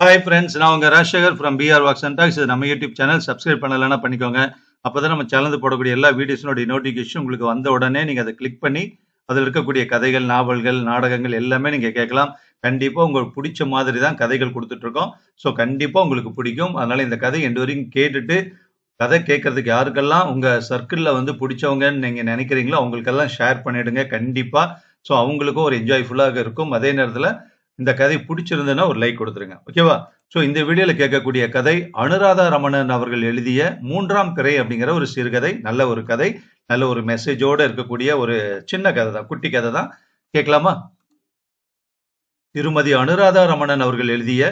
Hi friends நான் உங்கள் Rajasekar from PR walks and talks இது நம்ம யூடியூப் சேனல் சப்ஸ்கிரைப் பண்ணலன்னா பண்ணிக்கோங்க. அப்போ தான் நம்ம சேனல் போடக்கூடிய எல்லா வீடியோஸினுடைய நோட்டிஃபிகேஷன் உங்களுக்கு வந்த உடனே நீங்கள் அதை கிளிக் பண்ணி அதில் இருக்கக்கூடிய கதைகள் நாவல்கள் நாடகங்கள் எல்லாமே நீங்கள் கேட்கலாம். கண்டிப்பாக உங்களுக்கு பிடிச்ச மாதிரி தான் கதைகள் கொடுத்துட்ருக்கோம். ஸோ கண்டிப்பாக உங்களுக்கு பிடிக்கும். அதனால் இந்த கதை எண்டு வரைக்கும் கேட்டுட்டு கதை கேட்கறதுக்கு யாருக்கெல்லாம் உங்கள் சர்க்கிளில் வந்து பிடிச்சவங்கன்னு நீங்கள் நினைக்கிறீங்களோ அவங்களுக்கெல்லாம் ஷேர் பண்ணிவிடுங்க கண்டிப்பாக ஸோ அவங்களுக்கும் ஒரு என்ஜாய்ஃபுல்லாக இருக்கும். அதே நேரத்தில் இந்த கதை பிடிச்சிருந்ததுன்னா ஒரு லைக் கொடுத்துருங்க. ஓகேவா ஸோ இந்த வீடியோல கேட்கக்கூடிய கதை அனுராதா ரமணன் அவர்கள் எழுதிய மூன்றாம் பிறை அப்படிங்கிற ஒரு சிறுகதை நல்ல ஒரு கதை நல்ல ஒரு மெசேஜோட இருக்கக்கூடிய ஒரு சின்ன கதை தான் குட்டி கதை தான். கேட்கலாமா? திருமதி அனுராதா ரமணன் அவர்கள் எழுதிய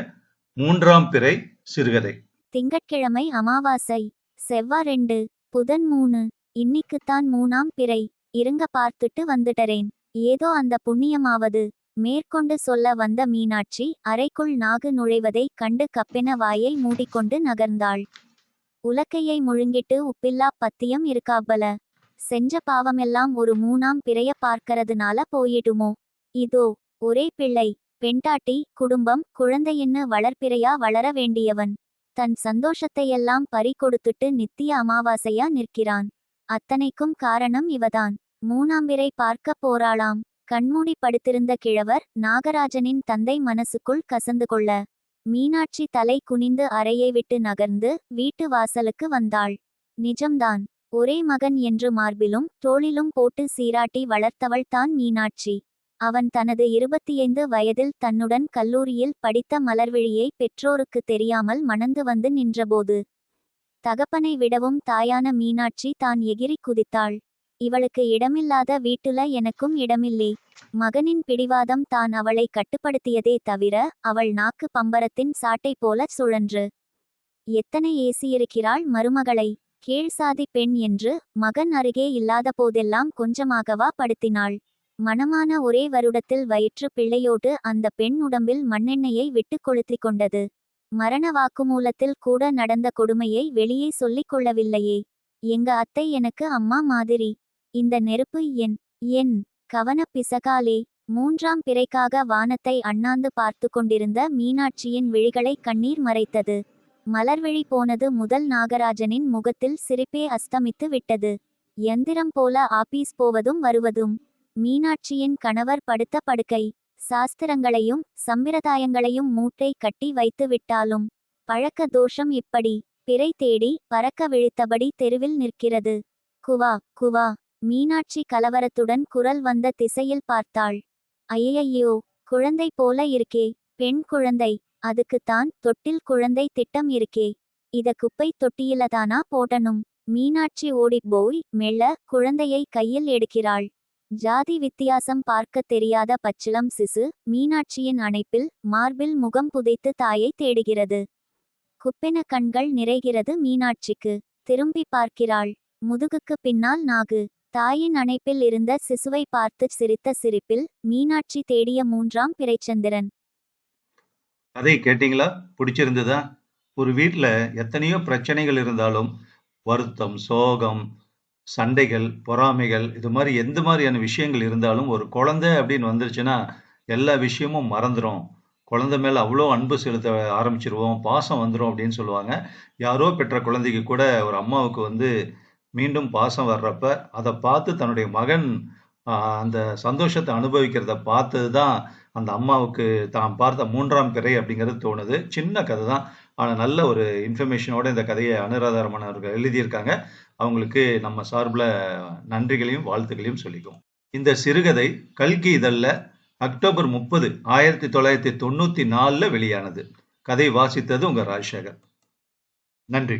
மூன்றாம் பிறை சிறுகதை. திங்கட்கிழமை அமாவாசை செவ்வாரெண்டு புதன் மூணு இன்னிக்குத்தான் மூணாம் பிறை இருங்க பார்த்துட்டு வந்துட்டறேன். ஏதோ அந்த புண்ணியமாவது மேற்கொண்டு சொல்ல வந்த மீனாட்சி அறைக்குள் நாகு நுழைவதைக் கண்டு கப்பென வாயை மூடிக்கொண்டு நகர்ந்தாள். உலக்கையை முழுங்கிட்டு உப்பில்லா பத்தியம் இருக்காப்பல. செஞ்ச பாவமெல்லாம் ஒரு மூணாம் பிறைய பார்க்கறதுனால போயிடுமோ? இதோ ஒரே பிள்ளை பெண்டாட்டி குடும்பம் குழந்தையின்னு வளர்ப்பிறையா வளர வேண்டியவன். தன் சந்தோஷத்தையெல்லாம் பறி கொடுத்துட்டு நித்திய அமாவாசையா நிற்கிறான். அத்தனைக்கும் காரணம் இவதான். மூணாம்பிரை பார்க்க போறாளாம். கண்மூடி படுத்திருந்த கிழவர் நாகராஜனின் தந்தை மனசுக்குள் கசந்து கொள்ள. மீனாட்சி தலை குனிந்து அறையை விட்டு நகர்ந்து வீட்டு வாசலுக்கு வந்தாள். நிஜம்தான். ஒரே மகன் என்று மார்பிலும் தோளிலும் போட்டு சீராட்டி வளர்த்தவள் தான் மீனாட்சி. அவன் தனது இருபத்தியைந்து வயதில் தன்னுடன் கல்லூரியில் படித்த மலர்விழியை பெற்றோருக்கு தெரியாமல் மணந்து வந்து நின்றபோது தகப்பனை விடவும் தாயான மீனாட்சி தான் எகிரி குதித்தாள். இவளுக்கு இடமில்லாத வீட்டுல எனக்கும் இடமில்லை. மகனின் பிடிவாதம் தான் அவளை கட்டுப்படுத்தியதே தவிர அவள் நாக்கு பம்பரத்தின் சாட்டை போல சுழன்று. எத்தனை ஏசியிருக்கிறாள் மருமகளை? கீழ்சாதி பெண் என்று மகன் அருகே இல்லாத போதெல்லாம் கொஞ்சமாகவா படுத்தினாள். மணமான ஒரே வருடத்தில் வயிற்று பிள்ளையோடு அந்த பெண் உடம்பில் மண்ணெண்ணெயை விட்டு கொளுத்திக் கொண்டது. மரண வாக்குமூலத்தில் கூட நடந்த கொடுமையை வெளியே சொல்லிக் கொள்ளவில்லையே. எங்க அத்தை எனக்கு அம்மா மாதிரி. இந்த நெருப்பு என் என் கவனப்பிசகாலே மூன்றாம் பிறைக்காக வானத்தை அண்ணாந்து பார்த்து கொண்டிருந்த மீனாட்சியின் விழிகளை கண்ணீர் மறைத்தது. மலர்விழி போனது முதல் நாகராஜனின் முகத்தில் சிரிப்பே அஸ்தமித்து விட்டது. எந்திரம் போல ஆபீஸ் போவதும் வருவதும். மீனாட்சியின் கணவர் படுத்த படுக்கை. சாஸ்திரங்களையும் சம்பிரதாயங்களையும் மூட்டை கட்டி வைத்து விட்டாலும். பழக்க தோஷம் இப்படி. பிறை தேடி பறக்க விழித்தபடி தெருவில் நிற்கிறது. குவா குவா. மீனாட்சி கலவரத்துடன் குரல் வந்த திசையில் பார்த்தாள். ஐயையோ குழந்தை போல இருக்கே பெண் குழந்தை அதுக்குத்தான் தொட்டில் குழந்தை திட்டம் இருக்கே. இத குப்பை தொட்டியிலதானா போடணும். மீனாட்சி ஓடிப் போய் மெல்ல குழந்தையை கையில் எடுக்கிறாள். ஜாதி வித்தியாசம் பார்க்க தெரியாத பச்சிளம் சிசு மீனாட்சியின் அணைப்பில் மார்பில் முகம் புதைத்து தாயை தேடுகிறது. குப்பென கண்கள் நிறைகிறது மீனாட்சிக்கு. திரும்பி பார்க்கிறாள். முதுகுக்கு பின்னால் நாகு தாயின் அணைப்பில் இருந்த சிசுவை பார்த்து சிரித்த சிரிப்பில் மீனாட்சி தேடிய மூன்றாம் பிறைச்சந்திரன். கதை கேட்டிங்களா? பிடிச்சிருந்ததா? ஒரு வீட்டில் எத்தனையோ பிரச்சனைகள் இருந்தாலும் வருத்தம் சோகம் சண்டைகள் பொறாமைகள் இது மாதிரி எந்த மாதிரியான விஷயங்கள் இருந்தாலும் ஒரு குழந்தை அப்படின்னு வந்துருச்சுன்னா எல்லா விஷயமும் மறந்துடும் குழந்தை மேலே அவ்வளோ அன்பு செலுத்த ஆரம்பிச்சிருவோம் பாசம் வந்துடும் அப்படின்னு சொல்லுவாங்க. யாரோ பெற்ற குழந்தைக்கு கூட ஒரு அம்மாவுக்கு வந்து மீண்டும் பாசம் வர்றப்ப அதை பார்த்து தன்னுடைய மகன் அந்த சந்தோஷத்தை அனுபவிக்கிறத பார்த்தது தான் அந்த அம்மாவுக்கு தான் பார்த்த மூன்றாம் பிறை அப்படிங்கிறது தோணுது. சின்ன கதை தான். ஆனால் நல்ல ஒரு இன்ஃபர்மேஷனோட இந்த கதையை அனுராதரமன் அவர்கள் எழுதியிருக்காங்க. அவங்களுக்கு நம்ம சார்பில் நன்றிகளையும் வாழ்த்துக்களையும் சொல்லிக்குவோம். இந்த சிறுகதை கல்கி இதழில் அக்டோபர் முப்பது ஆயிரத்தி தொள்ளாயிரத்தி தொண்ணூற்றி நாலில் வெளியானது. கதை வாசித்தது உங்கள் ராஜசேகர். நன்றி.